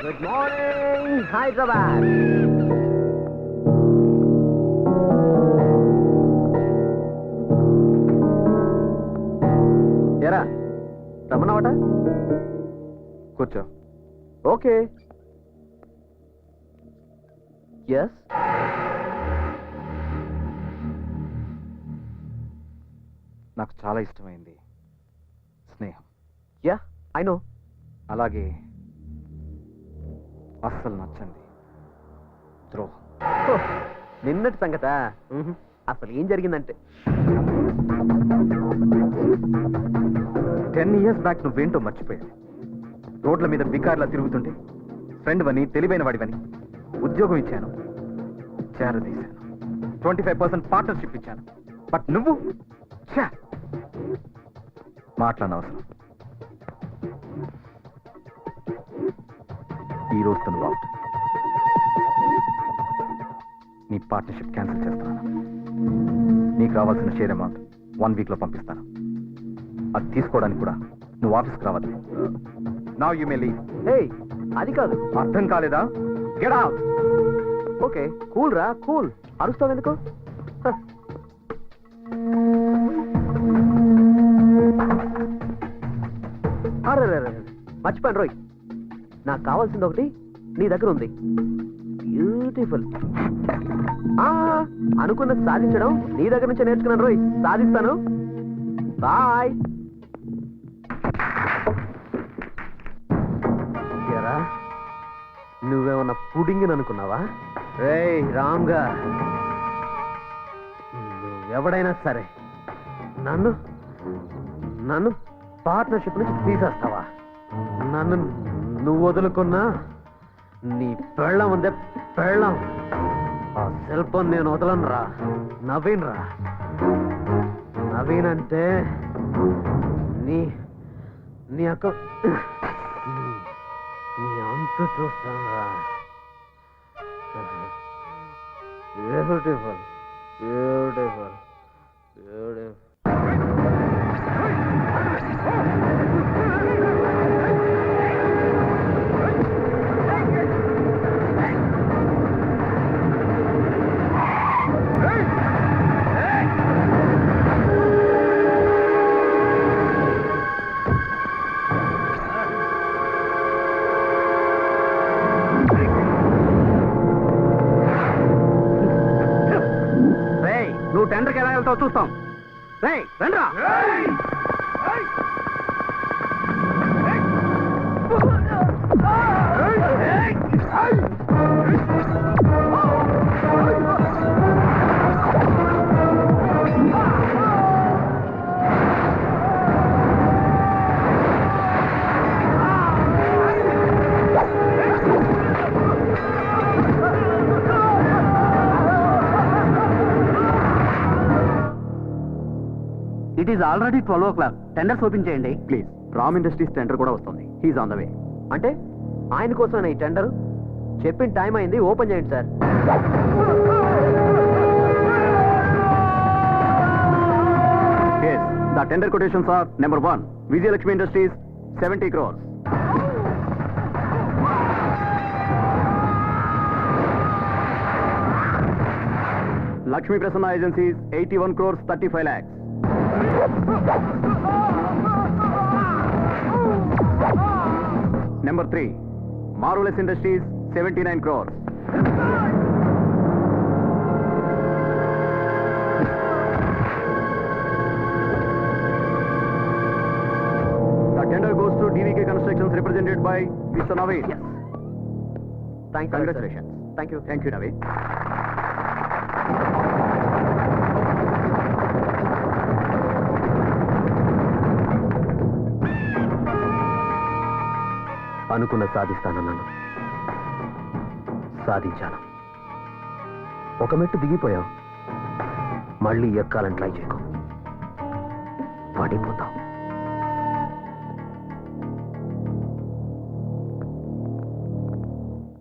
Good morning Hyderabad ఎరా రమ్మన్నావట కూర్చో okay yes నాకు చాలా ఇష్టమైంది స్నేహం యా ఐ నో అలాగే అస్సలు నచ్చండి ద్రోహం నిన్నటి సంగత అసలు ఏం జరిగిందంటే టెన్ ఇయర్స్ బ్యాక్ నువ్వేంటో మర్చిపోయావు రోడ్ల మీద బికార్లా తిరుగుతుంటే ఫ్రెండ్ వని తెలివైన వాడివని ఉద్యోగం ఇచ్చాను చేరదీశాను ట్వంటీ ఫైవ్ పర్సెంట్ పార్ట్నర్షిప్ ఇచ్చాను బట్ నువ్వు మాట్లాడనవసరం ఈరోజుతో అవుట్ నీ పార్ట్నర్షిప్ క్యాన్సిల్ చేస్తాను నీకు రావాల్సిన షేర్ అమౌంట్ వన్ వీక్లో పంపిస్తాను అది తీసుకోవడానికి కూడా నువ్వు ఆఫీస్కి రావాలి నా యూ మే లీవ్ అది కాదు అర్థం కాలేదా గెట్ అవుట్ ఓకే కూల్ రా కూల్ అరుస్తావు ఎందుకు అరే మర్చిపోయాను రోయ్ నాకు కావాల్సింది ఒకటి నీ దగ్గర ఉంది బ్యూటిఫుల్ అనుకున్న సాధించడం నీ దగ్గర నుంచే నేర్చుకున్నాను రోయ్ సాధిస్తాను బాయ్ నువ్వేమన్నా పుడింగ్ అనుకున్నావా రే గా ఎవడైనా సరే నన్ను నన్ను పార్ట్నర్షిప్ నుంచి తీసేస్తావా నన్ను నువ్వు వదులుకున్నా నీ పెళ్ళం ఉందే పెళ్ళం ఆ సెల్ ఫోన్ నేను వదలను రా నవీన్ రా నవీన్ అంటే నీ నీ అక్క నీ అంత చూస్తాను రా బ్యూటిఫుల్ బ్యూటిఫుల్ బ్యూటిఫుల్ నువ్వు టెండర్కి ఎలా వెళ్తావు చూస్తాం రే రండి it is already twelve o'clock tenders open చేయండి ప్లీజ్ రామ్ ఇండస్ట్రీస్ టెండర్ కూడా వస్తుంది హీస్ ఆన్ ద వే అంటే ఆయన కోసమేనా ఈ టెండర్ చెప్పిన టైం అయింది ఓపెన్ చేయండి sir the tender quotation sir number one Vijayalakshmi industries seventy crores Lakshmi Prasanna agencies eighty one crores thirty five lakhs Number 3. Marvelous Industries, 79 crores. The tender goes to DVK Constructions, represented by Mr. Naveen. Yes. Thank you. Congratulations. Thank you. Thank you, Naveen. అనుకున్న సాధిస్తానన్నాను సాధించాను ఒక మెట్టు దిగిపోయాం మళ్ళీ ఎక్కాలని try చేయకు పడిపోతాం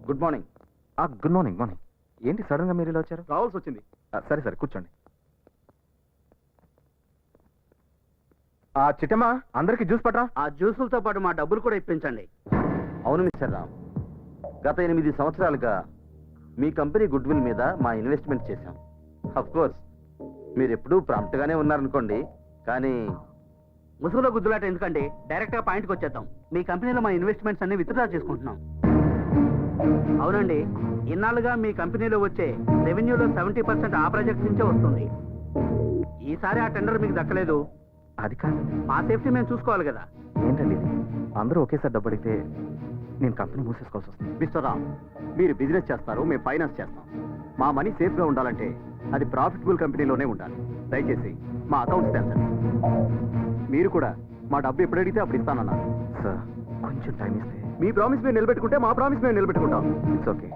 good morning good morning morning ఏంటి sudden గా మీరు ఇలా వచ్చారు రావాల్సి వచ్చింది సరే సరే కూర్చోండి ఆ చిటమా అందరికి జ్యూస్ పట్టా ఆ జ్యూసులతో పాటు మా డబ్బులు కూడా ఇప్పించండి అవును మిస్టర్ రామ్ గత ఎనిమిది సంవత్సరాలుగా మీ కంపెనీ గుడ్ విల్ మీద మా ఇన్వెస్ట్మెంట్ చేశాం కోర్స్ మీరు ఎప్పుడూ ప్రాంప్ట్గానే ఉన్నారనుకోండి కానీ ముసుగులో గుద్దులాట ఎందుకండి డైరెక్ట్గా పాయింట్కి వచ్చేద్దాం మీ కంపెనీలో మా ఇన్వెస్ట్మెంట్స్ అన్ని విత్డ్రా చేసుకుంటున్నాం అవునండి ఇన్నాళ్ళుగా మీ కంపెనీలో వచ్చే రెవెన్యూలో సెవెంటీ పర్సెంట్ ఆ ప్రాజెక్ట్స్ నుంచే వస్తుంది ఈసారి ఆ టెండర్ మీకు దక్కలేదు అది కాదు మా సేఫ్టీ మేము చూసుకోవాలి కదా ఏంటండి అందరూ ఒకేసారి డబ్బడితే నేను కంపెనీ మూసేసుకోవాల్సి వస్తుంది మిస్టర్ రామ్ మీరు బిజినెస్ చేస్తారు మేము ఫైనాన్స్ చేస్తాం మా మనీ సేఫ్గా ఉండాలంటే అది ప్రాఫిటబుల్ కంపెనీలోనే ఉండాలి దయచేసి మా అకౌంట్స్ తెరచండి మీరు కూడా మా డబ్బు ఎప్పుడు అడిగితే అప్పుడు ఇస్తానన్నారు సార్ కొంచెం టైం ఇస్తే మీ ప్రామిస్ మేము నిలబెట్టుకుంటే మా ప్రామిస్ మేము నిలబెట్టుకుంటాం ఇట్స్ ఓకే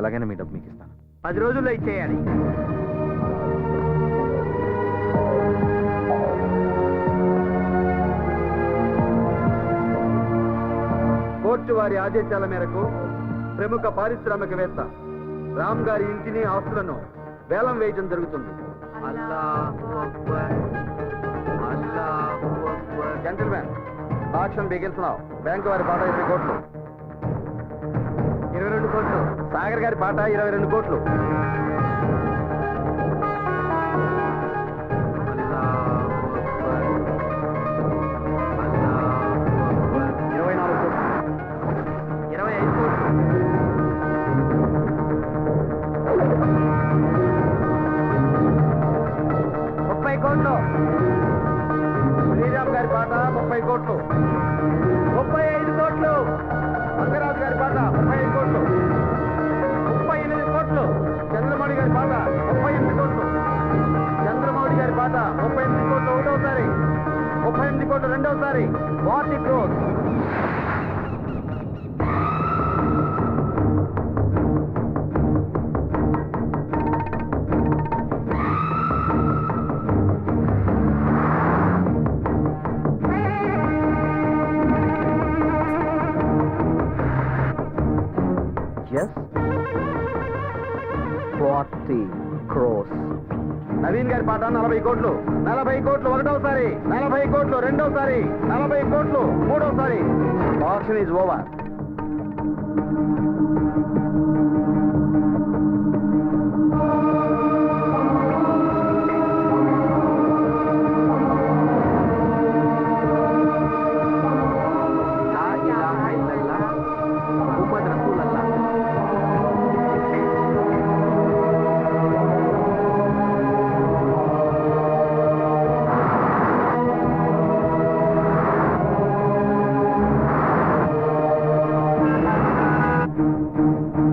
ఎలాగైనా మీ డబ్బు మీకు ఇస్తాను పది రోజుల్లో ఇచ్చేయాలి కోర్టు వారి ఆదేశాల మేరకు ప్రముఖ పారిశ్రామికవేత్త రామ్ గారి ఇంటిని ఆస్తులను వేలం వేయడం జరుగుతుంది జెంటల్మెన్ ఆక్షన్ బ్యాంకు వారి బాట ఇరవై కోట్లు ఇరవై రెండు కోట్లు సాగర్ గారి బాట ఇరవై రెండు కోట్లు 40 crores. Yes? 40 crores. నవీన్ గారి పాట నలభై కోట్లు నలభై కోట్లు ఒకటోసారి నలభై కోట్లు రెండోసారి నలభై కోట్లు మూడోసారి ఆప్షన్ ఈజ్ ఓవర్